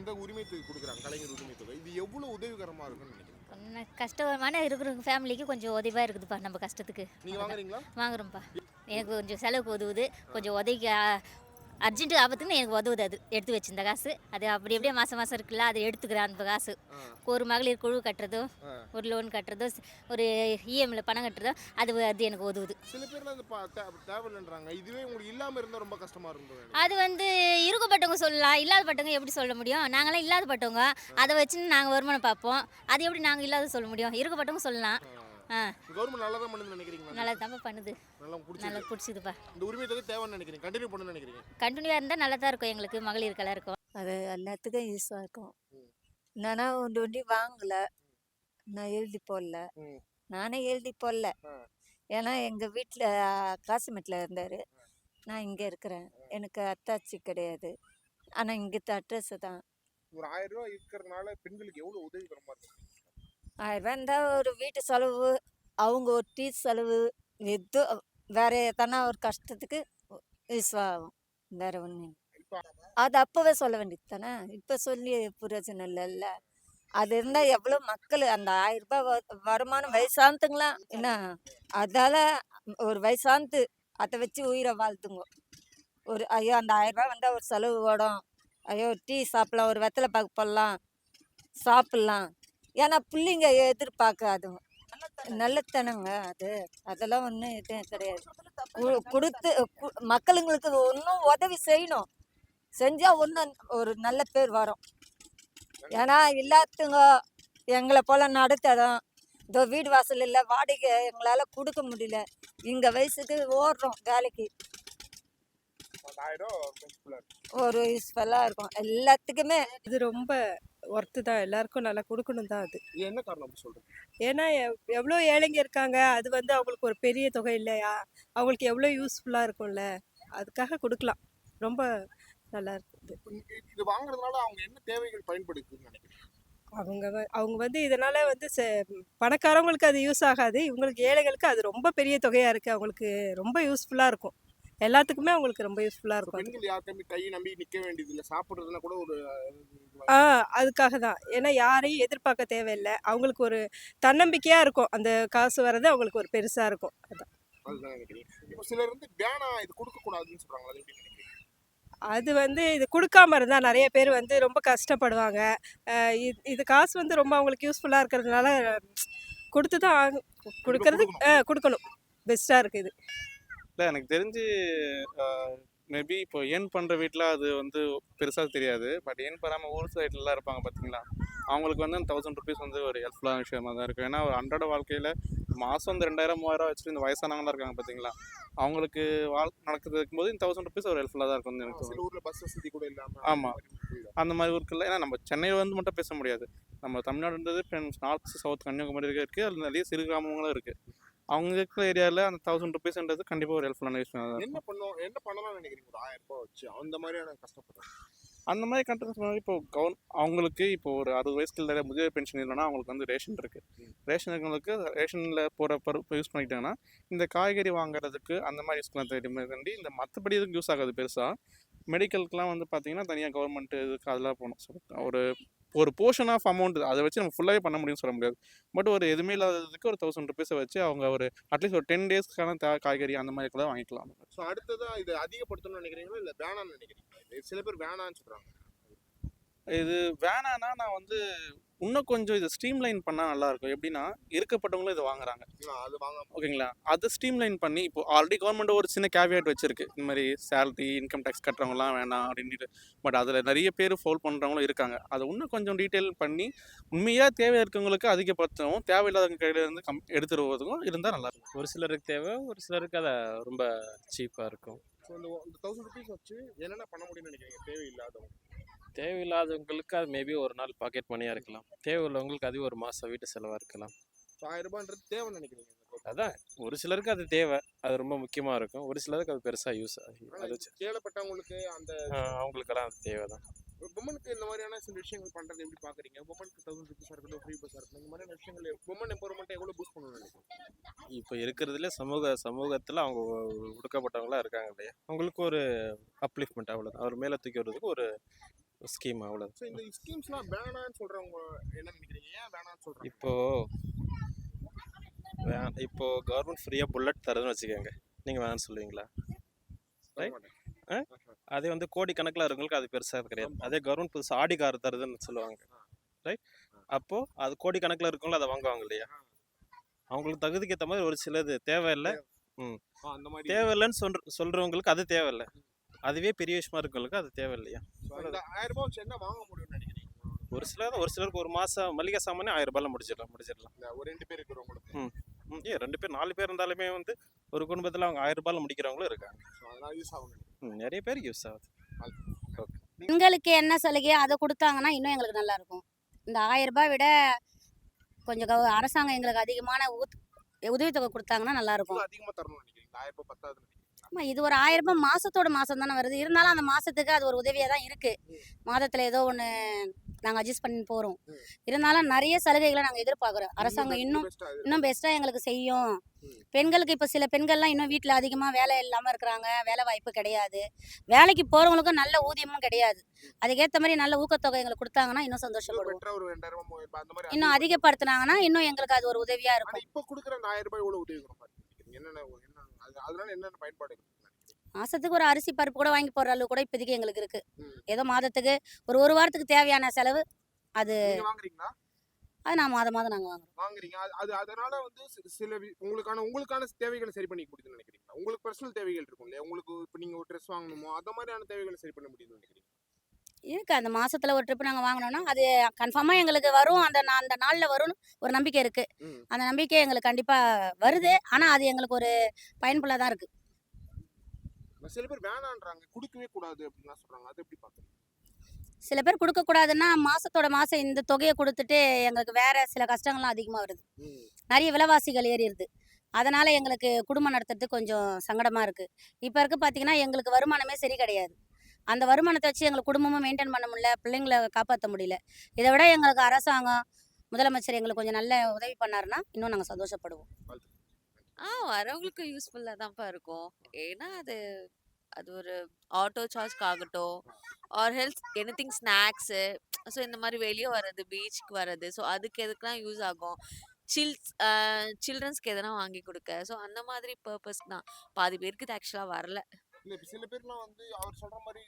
வந்து உரிமை தொகை கொடுக்குறாங்க கலைஞர் உரிமை தொகை இது எவ்வளவு உதவிகரமா இருக்கும்னு கொஞ்சம் கஷ்டமான இருக்கிற ஃபேமிலிக்கு கொஞ்சம் உதவியாக இருக்குதுப்பா நம்ம கஷ்டத்துக்கு. நீங்க வாங்குறீங்களா? வாங்குறோம்ப்பா. எனக்கு கொஞ்சம் செலவுக்கு உதவுது கொஞ்சம் உதவிக்கு அர்ஜென்ட்டு ஆபத்துன்னு எனக்கு உதவுது அது. எடுத்து வச்சிருந்த காசு. அது அப்படி அப்படியே மாதம் மாதம் இருக்குல்ல அதை எடுத்துக்கிறேன் அந்த காசு. ஒரு மகளிர் குழு கட்டுறதோ. ஒரு லோன் கட்டுறதோ ஒரு இஎம்ஐல பணம் கட்டுறதோ அது அது எனக்கு உதவுது. சில பேர்லாம் இந்த ப- தே- தேவையில்லைன்றாங்க. இதுவே உங்களுக்கு இல்லாம இருந்தா ரொம்ப கஷ்டமா இருக்கும் அது வந்து இருக்கப்பட்டவங்க சொல்லலாம் இல்லாதப்பட்டவங்க எப்படி சொல்ல முடியும்? நாங்களாம் இல்லாதப்பட்டவங்க. அதை வச்சு நாங்கள் வருமானம் பார்ப்போம். அது எப்படி நாங்கள் இல்லாத சொல்ல முடியும்? இருக்கப்பட்டவங்க சொல்லலாம். கவர்மெண்ட் நல்லா தான் பண்ணுதுன்னு நினைக்கிறீங்களா? நல்லா தான்ப்பா பண்ணுது. நல்லா பிடிச்சி நல்லா பிடிச்சிதுப்பா. இந்த உரிமை தொகை தேவைன்னு நினைக்கிறீங்க? கண்டினியூ பண்ணணும்னு நினைக்கிறீங்க? கண்டினியூவாக இருந்தால் நல்லா தான் இருக்கும் எங்களுக்கு மகளிருக்கெல்லாம் இருக்கும். அது எல்லாத்துக்கும் யூஸாக இருக்கும். நானா ஒன்று ஒண்டி வாங்கல. நான் எழுதி போடல. நானே எழுதி போடல. ஏன்னா எங்கள் வீட்டில் காசிமேட்டில் இருந்தார். நான் இங்கே இருக்கிறேன். எனக்கு அத்தாச்சி கிடையாது. ஆனால் இங்கே அட்ரஸ் தான். ஒரு ஆயிரம் ரூபாய் இருக்கிறதுனால பெண்களுக்கு எவ்வளவு உதவிகரமா இருக்கு ஆயிரம் இருந்தால் ஒரு வீட்டு செலவு அவங்க ஒரு டீ செலவு எது வேற எதனா ஒரு கஷ்டத்துக்கு யூஸ் ஆகும். வேற ஒன்று இப்ப அது அப்போவே சொல்ல வேண்டியது தானே? இப்போ சொல்லி பிரயோஜனம் இல்லைல்ல அது இருந்தால் எவ்வளோ மக்கள் அந்த ஆயிரம் ரூபாய் வருமானம் வயசானதுங்களாம் என்ன? அதால் ஒரு வயசானது அதை வச்சு உயிரை வாழ்த்துங்க. ஒரு ஐயோ அந்த ஆயிரம் ரூபாய் வந்தால் ஒரு செலவு ஓடும். ஐயோ டீ சாப்பிடலாம் ஒரு வெத்தலை பாக்கு போடலாம் சாப்பிட்லாம். ஏன்னா பிள்ளைங்க எதிர்பார்க்காதுங்க நல்லத்தனங்க. அது. அதெல்லாம் ஒன்றும் எதுவும் கிடையாது. கொடுத்து மக்களுங்களுக்கு ஒன்றும் உதவி செய்யணும். செஞ்சால் ஒன்றும் ஒரு நல்ல பேர் வரும். ஏன்னா இல்லாதவங்க எங்களை போல நடுத்தரம் இதோ வீடு வாசல் இல்லை வாடகை எங்களால் கொடுக்க முடியல. இங்கே வயசுக்கு ஓடுறோம் வேலைக்கு. ஒரு யூஸ்ஃபுல்லாக இருக்கும். எல்லாத்துக்குமே இது ரொம்ப ஒர்த்து தான். எல்லாருக்கும் நல்லா கொடுக்கணும் தான் அது. என்ன காரணம் சொல்றீங்க? ஏன்னா எவ்- எவ்வளோ ஏழைங்க இருக்காங்க அது வந்து அவங்களுக்கு ஒரு பெரிய தொகை இல்லையா? அவங்களுக்கு எவ்வளோ யூஸ்ஃபுல்லாக இருக்கும்ல? அதுக்காக கொடுக்கலாம். ரொம்ப நல்லா இருக்குது. இது- வாங்குறதுனால அவங்க என்ன தேவைகள் பயன்படுத்துன்னு அவங்க அவங்க வந்து இதனால வந்து செ- பணக்காரவங்களுக்கு அது யூஸ் ஆகாது. இவங்களுக்கு ஏழைகளுக்கு அது ரொம்ப பெரிய தொகையாக இருக்குது அவங்களுக்கு ரொம்ப யூஸ்ஃபுல்லாக இருக்கும். எல்லாத்துக்குமே அவங்களுக்கு ரொம்ப யூஸ்ஃபுல்லாக இருக்கும். பெண்கள் யார்கிட்டயுமே கை நம்பி நிக்க வேண்டியது இல்ல. சாப்பிடுறதுனா கூட ஒரு ஆ அதுக்காக தான். ஏன்னா யாரையும் எதிர்பார்க்க தேவையில்லை. அவங்களுக்கு ஒரு தன்னம்பிக்கையாக இருக்கும். அந்த காசு வர்றது அவங்களுக்கு ஒரு பெருசாக இருக்கும். அதான். அதுதான் நினைக்கிறீங்க இப்போ சிலர் வந்து வேணாம் இது கொடுக்க கூடாதுன்னு சொல்றாங்க அது எப்படி நினைக்கிறீங்க? அது வந்து இது கொடுக்காம இருந்தால் நிறைய பேர் வந்து ரொம்ப கஷ்டப்படுவாங்க. அஹ் இது இது காசு வந்து ரொம்ப அவங்களுக்கு யூஸ்ஃபுல்லாக இருக்கிறதுனால கொடுத்து தான் ஆகும் கொடுக்கறது கொடுக்கணும். கொடுக்கணும். பெஸ்ட்டாக இருக்குது. இது இல்லை எனக்கு தெரிஞ்சு மேபி இப்போ ஏர்ன் பண்ணுற வீட்டில் அது வந்து பெருசாக தெரியாது. பட் ஏர்ன் பண்ணாமல் ஊர் சைட்லலாம் இருப்பாங்க பார்த்தீங்களா அவங்களுக்கு வந்து தௌசண்ட் ருபீஸ் வந்து ஒரு ஹெல்ப்ஃபுல்லான விஷயமா தான் இருக்கும். ஏன்னா ஒரு அன்றாட வாழ்க்கையில் மாதம் வந்து ரெண்டாயிரம் மூவாயிரம் வச்சுட்டு இந்த வயசானவங்களாம் இருக்காங்க பார்த்தீங்களா அவங்களுக்கு வாழ் நடக்குது இருக்கும்போது இந்த தௌசண்ட் ருபீஸ் ஒரு ஹெல்ப்ஃபுல்லாக தான் இருக்கும்னு எனக்கு ஊர்ல பஸ் வசதி கூட இல்லாம ஆமா. அந்த மாதிரி ஊருக்குள்ள ஏன்னா நம்ம சென்னையில் வந்து மட்டும் பேச முடியாது. நம்ம தமிழ்நாடுன்றது நார்த் சவுத் கன்னியாகுமரி இருக்குது அதில் நிறைய சிறு கிராமங்களும் இருக்குது அவங்க இருக்கிற ஏரியாவில் அந்த தௌசண்ட் ருபீஸ்ன்றது கண்டிப்பாக ஒரு ஹெல்ப்ஃபுல்லான விஷயம் என்ன பண்ணும் என்ன பண்ணலாம்னு நினைக்கிறீங்க ஒரு ஆயிரம் ரூபாய் வச்சு அந்த மாதிரியான கஷ்டப்படுறாங்க அந்த மாதிரி கண்ட்ரஸ் இப்போ கவர்ன் அவங்களுக்கு இப்போ ஒரு அறுபது வயசுக்கு நிறைய முதியோர் பென்ஷன் இல்லைன்னா அவங்களுக்கு வந்து ரேஷன் இருக்கு. ரேஷன் இருக்கவங்களுக்கு ரேஷனில் போகிற பருப்பு யூஸ் பண்ணிக்கிட்டாங்கன்னா இந்த காய்கறி வாங்குறதுக்கு அந்த மாதிரி யூஸ் பண்ண தெரியுமே இந்த மற்றபடி இதுக்கு யூஸ் ஆகாது. பெருசாக மெடிக்கலுக்குலாம் வந்து பார்த்தீங்கன்னா தனியாக கவர்மெண்ட் இதுக்கு அதெல்லாம் போகணும். ஸோ ஒரு ஒரு போர்ஷன் ஆஃப் அமௌண்ட் அதை வச்சு நம்ம ஃபுல்லாகவே பண்ண முடியும்னு சொல்ல முடியாது. பட் ஒரு எதுவுமே இல்லாததுக்கு ஒரு தௌசண்ட் ருபீஸை வச்சு அவங்க ஒரு அட்லீஸ்ட் ஒரு டென் டேஸ்க்கான தே காய்கறி அந்த மாதிரி கூட வாங்கிக்கலாம். ஸோ அடுத்ததா இது அதிகப்படுத்தணும்னு நினைக்கிறீங்களா? இல்ல வேணாம்னு நினைக்கிறீங்களா? இது சில பேர் வேணாம்னு சொல்றாங்க. இது வேணான்னா நான் வந்து இன்னும் கொஞ்சம் இதை ஸ்ட்ரீம்லைன் பண்ணால் நல்லாயிருக்கும். எப்படின்னா இருக்கப்பட்டவங்களும் இதை வாங்குறாங்க. ஆ, அது வாங்க ஓகேங்களா? அதை ஸ்ட்ரீம்லைன் பண்ணி இப்போ ஆல்ரெடி கவர்மெண்ட் ஒரு சின்ன கேவியேட் வச்சிருக்கு. இந்த மாதிரி சேலரி இன்கம் டேக்ஸ் கட்டுறவங்கலாம் வேணாம் அப்படின்ட்டு பட் அதில் நிறைய பேர் ஃபோல் பண்ணுறவங்களும் இருக்காங்க. அதை இன்னும் கொஞ்சம் டீட்டெயில் பண்ணி உண்மையாக தேவை இருக்கவங்களுக்கு அதிகப்படுத்தவும் தேவையில்லாதவங்க கையில இருந்து கம் எடுத்துருவதுக்கும் இருந்தால் நல்லா இருக்கும். ஒரு சிலருக்கு தேவை ஒரு சிலருக்கு அதை ரொம்ப சீப்பாக இருக்கும். ஸோ இந்த தௌசண்ட் ருபீஸ் வச்சு என்னென்ன பண்ண முடியும்னு நினைக்கிறீங்க? தேவையில்லாதவங்க. தேவையில்லாதவங்களுக்கு அது மேபி ஒரு நாள் பாக்கெட் மணியாக இருக்கலாம். தேவை உள்ளவங்களுக்கு அது ஒரு மாதம் வீட்டு செலவாக இருக்கலாம். ஆயிரம் ரூபான்றது தேவைன்னு நினைக்கிறீங்க. அதான் ஒரு சிலருக்கு அது தேவை. அது ரொம்ப முக்கியமாக இருக்கும். ஒரு சிலருக்கு அது பெருசாக யூஸ் அது கேளப்பட்டவங்களுக்கு அந்த அவங்களுக்கெல்லாம் அது தேவை தான் உமனுக்கு இந்த மாதிரியான சில விஷயங்கள் பண்றது எப்படி பாக்குறீங்க? உமனுக்கு தௌசண்ட் ருபீஸா இருக்கட்டும் ஃப்ரீ பஸ்ஸா இருக்கட்டும் இந்த மாதிரியான விஷயங்கள் உமன் எம்பவர்மெண்ட் எவ்வளவு பூஸ்ட் நினைக்கிறீங்க? இப்போ இருக்கிறதுல சமூக சமூகத்தில் அவங்க ஒடுக்கப்பட்டவங்களாம் இருக்காங்க இல்லையா? அவங்களுக்கு ஒரு அப்லிஃப்ட்மெண்ட் அவ்வளோதான் அவர் மேலே தூக்கி வர்றதுக்கு ஒரு ஸ்கீம் அவ்வளோ ஸோ இந்த ஸ்கீம்ஸ்லாம் வேணான்னு சொல்றவங்க என்ன நினைக்கிறீங்க? ஏன் வேணான்னு சொல்றாங்க? இப்போ வே இப்போ கவர்மெண்ட் ஃப்ரீயாக புல்லட் தருதுன்னு வச்சுக்கோங்க. நீங்கள் வேணாம்னு சொல்லுவீங்களா? right? ஆ? அதே வந்து கோடி கணக்கில் இருக்கவங்களுக்கு அது பெருசாக கிடையாது. அதே கவர்மெண்ட் புதுசு ஆடி கார் தருதுன்னு சொல்லுவாங்க. ரைட் அப்போது அது கோடி கணக்கில் இருக்கவங்களும் அதை வாங்குவாங்க இல்லையா? அவங்களுக்கு தகுதிக்கு ஏற்ற மாதிரி ஒரு சிலது தேவையில்லை. மாதிரி. தேவையில்லைன்னு சொல்ற சொல்கிறவங்களுக்கு அது தேவையில்லை. அதுவே பெரிய விஷயமா இருக்கவங்களுக்கு அது தேவையில்லையா? ஆயிரம் ரூபாய் வச்சு என்ன வாங்க முடியும்னு நினைக்கிறீங்க? ஒரு சிலர் ஒரு சிலருக்கு ஒரு மாதம் மளிகை சாமானே ஆயிரம் ரூபாயில் முடிச்சிடலாம் முடிச்சிடலாம் ஒரு ரெண்டு பேர் இருக்கிறவங்களுக்கு ம். ஏன் ரெண்டு பேர் நாலு பேர் இருந்தாலுமே வந்து ஒரு குடும்பத்தில் அவங்க ஆயிரம் ரூபாயில் முடிக்கிறவங்களும் இருக்காங்க. யூஸ் ஆகும் ம், நிறைய பேர் யூஸ் ஆகுது. பெண்களுக்கு என்ன சலுகையோ அதை கொடுத்தாங்கன்னா இன்னும் எங்களுக்கு நல்லா இருக்கும். இந்த ஆயிரம் ரூபாய் விட கொஞ்சம் அரசாங்கம் எங்களுக்கு அதிகமான ஊத் உதவித்தொகை கொடுத்தாங்கன்னா நல்லா இருக்கும். இன்னும் அதிகமா தரணும்னு நினைக்கிறீங்க? ஆயிரம் ரூபாய் பத்தாதுன்னு ஆமா இது ஒரு ஆயிரம் ரூபாய் மாசத்தோட மாசம் தானே வருது. இருந்தாலும் அந்த மாசத்துக்கு அது ஒரு உதவியா தான் இருக்கு. மாதத்துல ஏதோ ஒண்ணு நாங்க அட்ஜஸ்ட் பண்ணி போறோம். இருந்தாலும் நிறைய சலுகைகளை நாங்க எதிர்பார்க்கிறோம். அரசாங்கம் இன்னும். இன்னும் பெஸ்ட்டாக எங்களுக்கு செய்யும். பெண்களுக்கு இப்போ சில பெண்கள்லாம் இன்னும் வீட்டில் அதிகமாக வேலை இல்லாமல் இருக்கிறாங்க. வேலை வாய்ப்பு கிடையாது. வேலைக்கு போகிறவங்களுக்கும் நல்ல ஊதியமும் கிடையாது. அதுக்கேற்ற மாதிரி நல்ல ஊக்கத்தொகை எங்களுக்கு கொடுத்தாங்கன்னா இன்னும் சந்தோஷப்படுவோம். இன்னும் அதிகப்படுத்தினாங்கன்னா இன்னும் எங்களுக்கு அது ஒரு உதவியாக இருக்கும். இப்ப கொடுக்குற ஆயிரம் ரூபாய் எவ்வளவு உதவி அதனால என்னென்ன பயன்பாடு இருக்கு? மாதத்துக்கு ஒரு அரிசி பருப்பு கூட வாங்கி போடுற அளவு கூட இப்போதைக்கு எங்களுக்கு இருக்குது ம். ஏதோ மாதத்துக்கு ஒரு ஒரு வாரத்துக்கு தேவையான செலவு அது வாங்குறீங்களா? அது நான் மாதம் மாதம் நாங்கள் வாங்குறோம். வாங்குறீங்க. அது- அது அதனால வந்து சில உங்களுக்கான உங்களுக்கான தேவைகளை சரி பண்ணி கொடுக்குதுன்னு நினைக்கிறீங்களா? உங்களுக்கு பர்சனல் தேவைகள் இருக்கும் இல்லையா? உங்களுக்கு இப்போ நீங்க ஒரு ட்ரெஸ் வாங்கணுமோ அந்த மாதிரியான தேவைகளை சரி பண்ண முடியுதுன்னு நினைக்கிறீங்க இருக்கு. அந்த மாசத்துல ஒரு ட்ரிப் நாங்கள் வாங்கினோம்னா அது கன்ஃபார்மாக எங்களுக்கு வரும். அந்த நா- அந்த நாளில் வரும்னு ஒரு நம்பிக்கை இருக்கு. ம். அந்த நம்பிக்கை எங்களுக்கு கண்டிப்பாக வருது. ஆனால் அது எங்களுக்கு ஒரு பயன்புள்ளதாக தான் இருக்குது சில பேர் வேணான்றாங்க. கொடுக்கவே கூடாது அப்படின்லாம் சொல்றாங்க. அது எப்படி பாக்குறீங்க சில பேர் கொடுக்கக்கூடாதுன்னா மாசத்தோட மாசம் இந்த தொகையை கொடுத்துட்டு எங்களுக்கு வேற சில கஷ்டங்கள்லாம் அதிகமாக வருது. நிறைய விலைவாசிகள் ஏறிடுது. அதனால எங்களுக்கு குடும்பம் நடத்துறதுக்கு கொஞ்சம் சங்கடமா இருக்கு. இப்போ இருக்கு பார்த்தீங்கன்னா எங்களுக்கு வருமானமே சரி கிடையாது. அந்த வருமானத்தை வச்சு எங்களை குடும்பமும் மெயின்டைன் பண்ண முடியல பிள்ளைங்களை காப்பாற்ற முடியல. இதை விட எங்களுக்கு அரசாங்கம் முதலமைச்சர் எங்களுக்கு கொஞ்சம் நல்ல உதவி பண்ணாருன்னா இன்னும் நாங்கள் சந்தோஷப்படுவோம். ஆ வரவங்களுக்கு யூஸ்ஃபுல்லாக தான்ப்பா இருக்கும். ஏன்னா அது அது ஒரு ஆட்டோ சார்ஜ்க்கு ஆகட்டும் or health anything snacks so இந்த மாதிரி வெளியே வர்றது பீச்சுக்கு வர்றது ஸோ அதுக்கு எதுக்கெலாம் யூஸ் ஆகும்? சில்ஸ் சில்ட்ரன்ஸ்க்கு எதனா வாங்கி கொடுக்க ஸோ அந்த மாதிரி பர்பஸ் தான். பாதி பேருக்கு இது ஆக்சுவலாக வரல. இல்ல இப்ப சில பேர்லாம் வந்து அவர் சொல்ற மாதிரி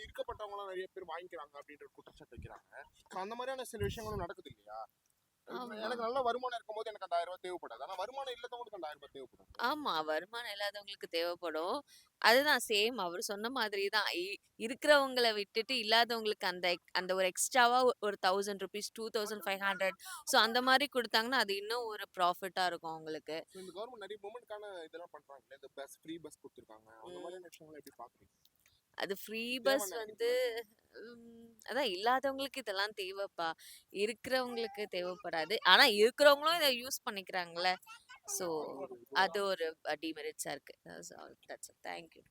இருக்கப்பட்டவங்க எல்லாம் நிறைய பேர் வாங்கிக்கிறாங்க அப்படின்ற குற்றச்சாட்டு வைக்கிறாங்க. அந்த மாதிரியான சில விஷயங்களும் நடக்குது இல்லையா? எனக்கு நல்ல வருமானம் இருக்கும்போது எனக்கு ஆயிரம் ரூபாய் தேவைப்படாது. ஆனா வருமானம் இல்லாதவங்களுக்கு ஆயிரம் ரூபாய் தேவைப்படும். ஆமாம் வருமானம் இல்லாதவங்களுக்கு தேவைப்படும். அதுதான் சேம் அவர் சொன்ன மாதிரி தான். இருக்கிறவங்கள விட்டுட்டு இல்லாதவங்களுக்கு அந்த அந்த ஒரு எக்ஸ்ட்ராவாக ஒரு thousand rupees two thousand five hundred so அந்த மாதிரி கொடுத்தாங்கன்னா அது இன்னும் ஒரு ப்ராஃபிட்டாக இருக்கும் அவங்களுக்கு. So, இந்த கவர்மெண்ட் நிறைய மூமெண்ட்கான இதெல்லாம் பண்றாங்க இந்த பஸ் ஃப்ரீ பஸ் கொடுத்துருக்காங்க. அந்த ம். மாதிரியான விஷயங்களை எப்படி பாக்குறீங்க? அது ஃப்ரீ பஸ் வந்து உம், அதான் இல்லாதவங்களுக்கு இதெல்லாம் தேவைப்பா. இருக்கிறவங்களுக்கு தேவைப்படாது. ஆனால் இருக்கிறவங்களும் இதை யூஸ் பண்ணிக்கிறாங்கல்ல. ஸோ அது ஒரு டிமெரிட்ஸாக இருக்குது தேங்க்யூ